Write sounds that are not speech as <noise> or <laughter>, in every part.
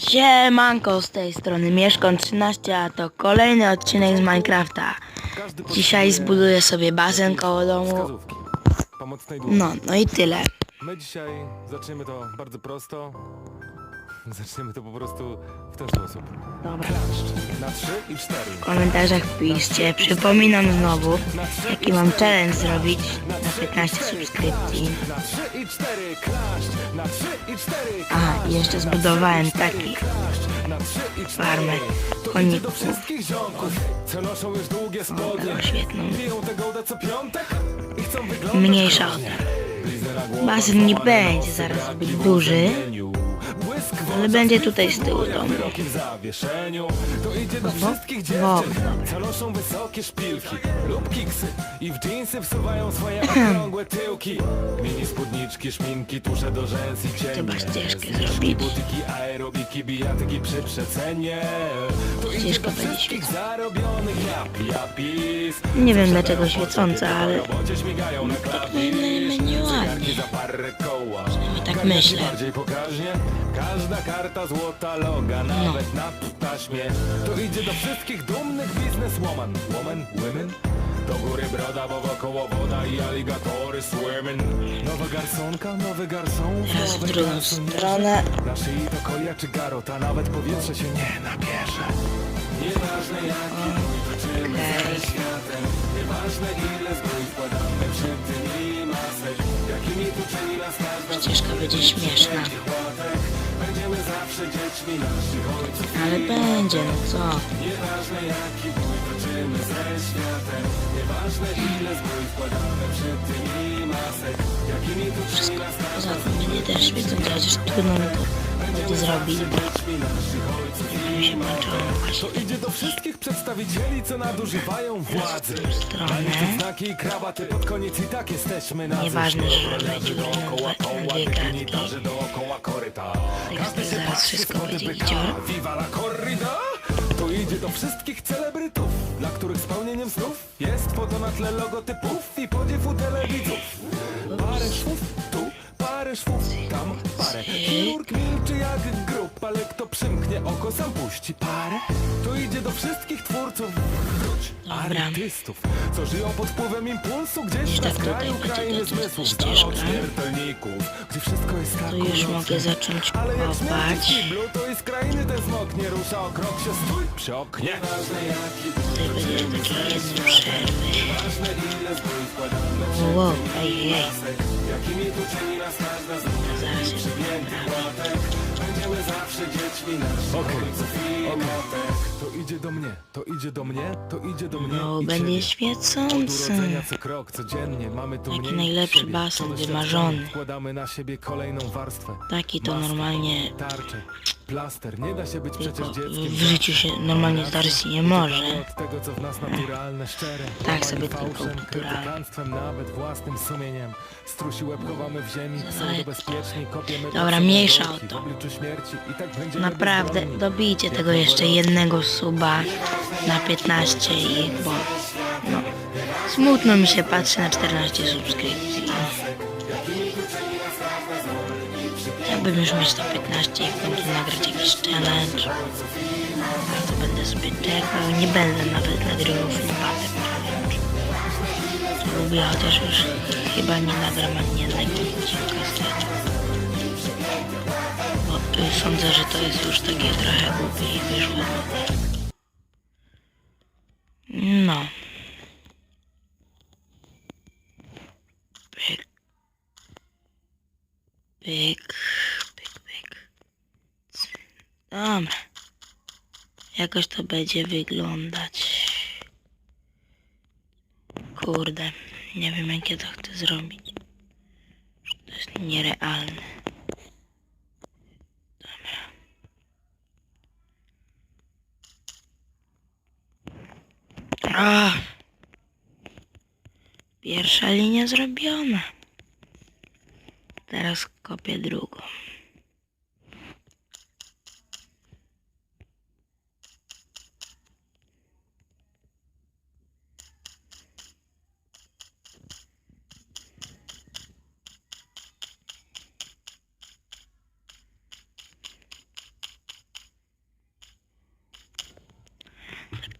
Siemanko, z tej strony Mieszkon 13, a to kolejny odcinek z Minecrafta. Dzisiaj zbuduję sobie basen koło domu. No, no i tyle. My dzisiaj zaczniemy to bardzo prosto. <laughs> Zaczniemy to po prostu w ten sposób. Dobra. Klaszcz na 3 i 4. W komentarzach piszcie. Przypominam znowu, jaki mam challenge zrobić na 15 subskrypcji. Na 3 i 4 klaszcz, na 3 i 4 Aha, i jeszcze zbudowałem taki klaszcz, na 3 i 4 farmę koników. wszystkich ziomków, co noszą już długie spodnie. Taką świetną. Piją tę gołdę co piątek i chcą wyglądać Mniejsza o to. Basen nie będzie zaraz zbyt duży, ale będzie tutaj z tyłu domu. wyroki w zawieszeniu. To idzie do Bo- wszystkich bo- dziewczyn, co noszą wysokie szpilki lub kiksy i w dżinsy wsuwają swoje okrągłe tyłki. Mini spódniczki, szminki, tusze do rzęs i cienie. Trzeba ścieżkę zrobić. Aerobiki, bijatyki przy przecenie. To będzie japis. Nie wiem dlaczego świecąca, ale tak najmniej ładnie. Cygarki za parę koła. Przynajmniej tak myślę. Każda karta złota loga, nawet na taśmie. To idzie do wszystkich dumnych bizneswoman. Woman, women? Do góry broda, bo wokoło woda i aligatory swimming. Nowa garsonka, nowy garson, teraz w drugą stronę. Na szyi to kolia czy garota, nawet powietrze się nie nabierze. Nieważne jaki mój toczymy Okej. ze światem, nieważne ile zbój wkładamy przy tym i masek, jakimi tu czyni nas każda Ścieżka będzie śmieszna. Będziemy zawsze dziećmi naszych ojców Ale będzie, no co? Nieważne jaki bój toczymy ze światem, nieważne ile zbój wkładamy przy tym i masek, jakimi tu czyni nas Poza tym będzie też świecąca, chociaż trudno mi to będzie zrobić, się właśnie To idzie do wszystkich przedstawicieli, co nadużywają władzy. stronę. Znaki i krawaty pod koniec i tak jesteśmy na Nieważne, że będzie dookoła koła, dygnitarzy dookoła koryta. Także zaraz wszystko będzie gicior. Viva la corrida! To idzie do wszystkich celebrytów, dla których spełnieniem snów jest foto na tle logotypów i podziew u telewidzów. Parę szwów tu, parę szwów parę. Chirurg milczy jak grób, ale kto przymknie oko, sam puści parę. To idzie do wszystkich twórców, wróć, Dobra. artystów, co żyją pod wpływem impulsu gdzieś na tak tutaj skraju krainy zmysłów, dala od śmiertelników, gdzie wszystko jest tak Tu już mogę zacząć Ale jak śmierć kopać. w kiblu, to i z krainy ten smok nie rusza o krok się stój przy oknie. Tutaj będzie takie jedne przerwy. Wow, ej, ej. Zaraz się Okej, okej. To idzie do mnie, to idzie do mnie, to idzie do mnie No, i będzie ciebie. Od świecący. urodzenia co krok, codziennie mamy tu Taki mniej najlepszy siebie. basen, Co doświadczamy, wymarzony. Wkładamy na siebie kolejną warstwę. Taki to Maskę, normalnie Tarczę, plaster, nie da się być przecież tylko dzieckiem. w życiu się normalnie zdarzyć nie może. Od tego, co w nas naturalne, szczere. Tak sobie tylko fałszem, kulturalnie. nawet własnym sumieniem. Strusi łeb chowamy w ziemi, pseudobezpieczni, kopiemy Dobra, pod sobą mniejsza dołki o to. w obliczu śmierci i tak będziemy Naprawdę, bezbronni. dobijcie tego jeszcze jednego suba na 15 i bo no, smutno mi się patrzy na 14 subskrypcji. Chciałbym już mieć to 15 i w końcu nagrać jakiś challenge. Ale to będę sobie czekał, nie będę nawet nagrywał filmatek challenge. Lubię, chociaż już chyba nie nagram ani jednego odcinka z tego. Bo y, sądzę, że to jest już takie trochę głupie i wyszło. No. Pyk. Pyk, pyk. Dobra. Jakoś to będzie wyglądać. Kurde. Nie wiem jak ja to chcę zrobić. To jest nierealne. A. Pierwsza linia zrobiona. Teraz kopię drugą.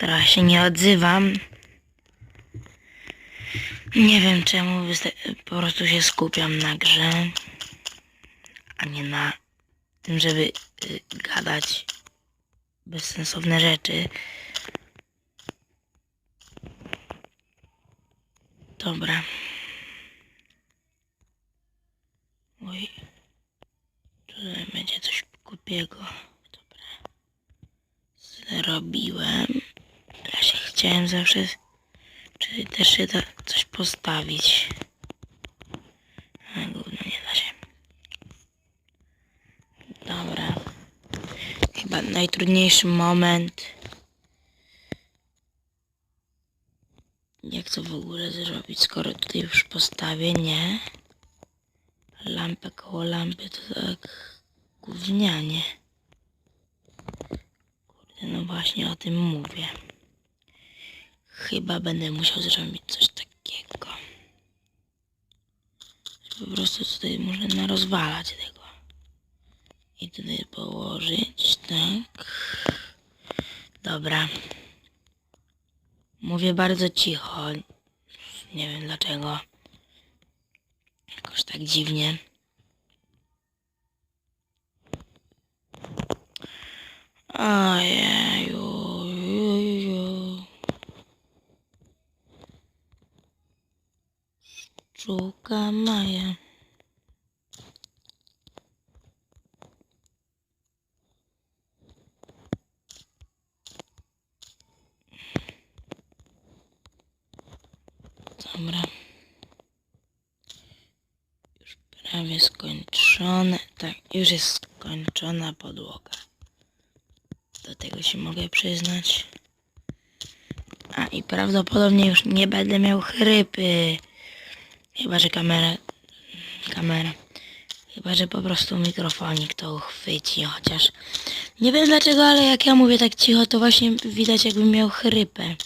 Teraz się nie odzywam. Nie wiem czemu, po prostu się skupiam na grze, a nie na tym, żeby y, gadać bezsensowne rzeczy. Dobra. Oj. Tutaj będzie coś głupiego. Dobra. Zrobiłem. Chciałem zawsze... Czy też się da coś postawić? A gówno nie da się. Dobra. Chyba najtrudniejszy moment. Jak to w ogóle zrobić, skoro tutaj już postawię, nie? Lampę koło lampy to tak gównianie. No właśnie o tym mówię. Chyba będę musiał zrobić coś takiego. Po prostu tutaj muszę narozwalać tego. I tutaj położyć, tak. Dobra. Mówię bardzo cicho. Nie wiem dlaczego. Jakoś tak dziwnie. Ojeju. Szczuka Maja. Dobra. Już prawie skończone. Tak, już jest skończona podłoga. Do tego się mogę przyznać. A i prawdopodobnie już nie będę miał chrypy. Chyba, że kamera... Kamera. Chyba, że po prostu mikrofonik to uchwyci, chociaż... Nie wiem dlaczego, ale jak ja mówię tak cicho, to właśnie widać jakbym miał chrypę.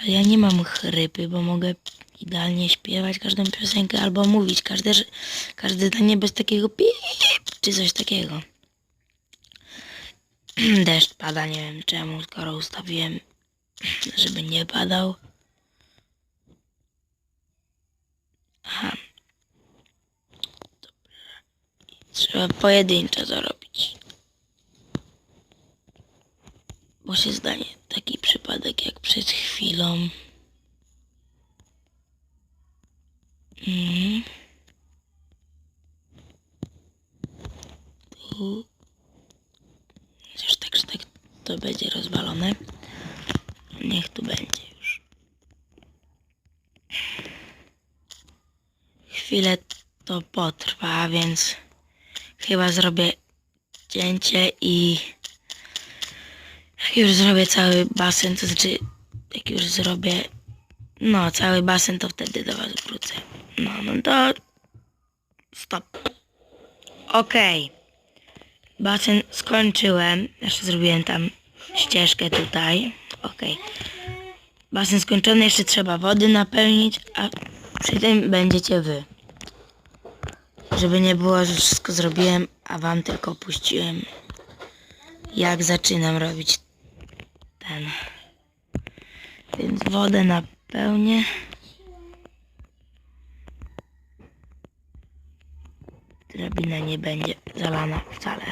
Ale ja nie mam chrypy, bo mogę idealnie śpiewać każdą piosenkę albo mówić każde, każde zdanie bez takiego pip czy coś takiego. <clears throat> Deszcz pada, nie wiem czemu, skoro ustawiłem, <clears throat> żeby nie padał. Aha. Dobra. Trzeba pojedynczo zrobić. Bo się zdaje taki przypadek jak przed chwilą. Mhm. Tu. Chociaż tak, że tak to będzie rozwalone. Niech tu będzie już. Chwilę to potrwa, więc chyba zrobię cięcie i jak już zrobię cały basen, to znaczy jak już zrobię no cały basen, to wtedy do was wrócę. No, no to stop. Okej. Basen skończyłem. Jeszcze zrobiłem tam ścieżkę tutaj. Okej. Basen skończony, jeszcze trzeba wody napełnić, a przy tym będziecie wy. Żeby nie było, że wszystko zrobiłem, a wam tylko puściłem jak zaczynam robić ten. Więc wodę napełnię. Drabina nie będzie zalana wcale.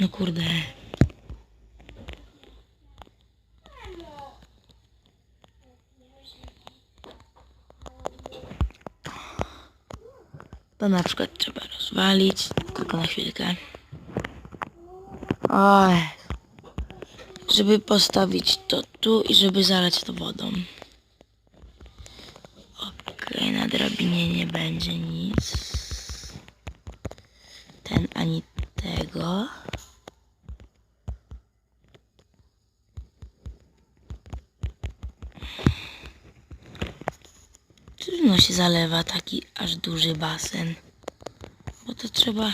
No kurde. To na przykład trzeba rozwalić, tylko na chwilkę. Oj. Żeby postawić to tu i żeby zalać to wodą. Okej, na drabinie nie będzie nic. Ten ani tego. Trudno się zalewa taki aż duży basen. Bo to trzeba...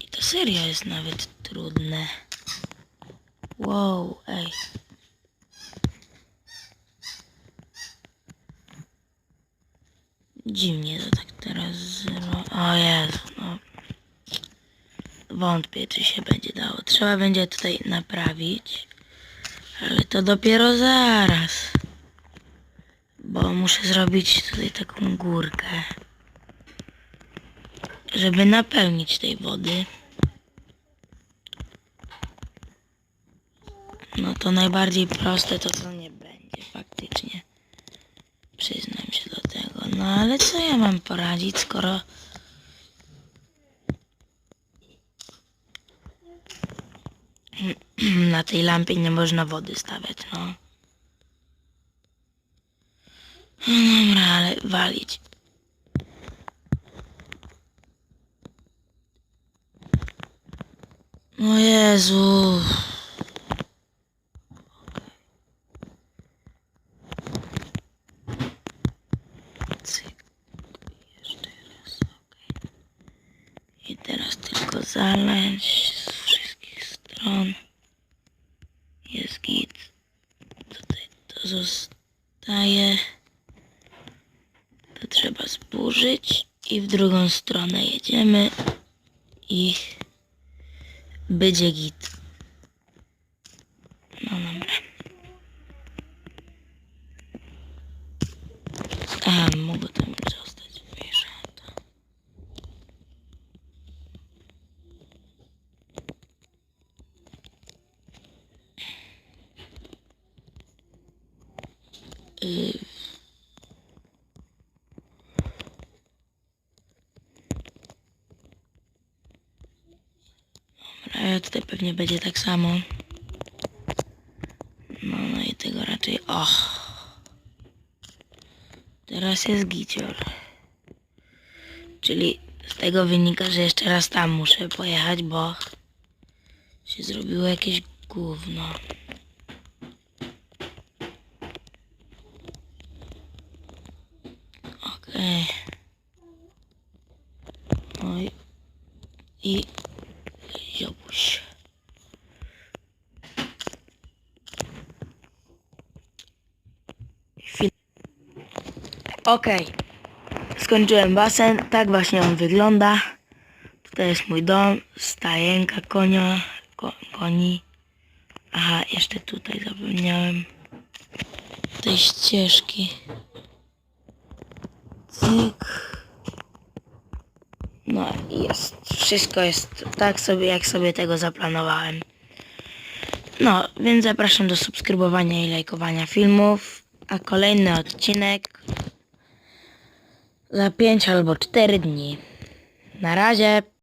I to serio jest nawet trudne. Wow, ej. Dziwnie to tak teraz zero... O Jezu, no. wątpię, czy się będzie dało. Trzeba będzie tutaj naprawić. Ale to dopiero zaraz. Bo muszę zrobić tutaj taką górkę. Żeby napełnić tej wody. No to najbardziej proste to co nie będzie faktycznie. Przyznam się do tego. No ale co ja mam poradzić, skoro <clears throat> na tej lampie nie można wody stawiać, no. No dobra, ale walić. O Jezu. I teraz tylko zaleć z wszystkich stron. Jest git. Tutaj to zostaje. To trzeba zburzyć i w drugą stronę jedziemy i będzie git. No dobra. A, mogło tam zostać wieszane. Y, Dobra, tutaj pewnie będzie tak samo. No, no i tego raczej... Och. Teraz jest gicior. Czyli z tego wynika, że jeszcze raz tam muszę pojechać, bo się zrobiło jakieś gówno. Okej. Oj. I Jobuś. Okej. Skończyłem basen. Tak właśnie on wygląda. Tutaj jest mój dom. Stajenka konia. Ko, koni. Aha, jeszcze tutaj zapomniałem. Tej ścieżki. Cyk. No jest. Wszystko jest tak sobie, jak sobie tego zaplanowałem. No, więc zapraszam do subskrybowania i lajkowania filmów. A kolejny odcinek za 5 albo 4 dni. Na razie.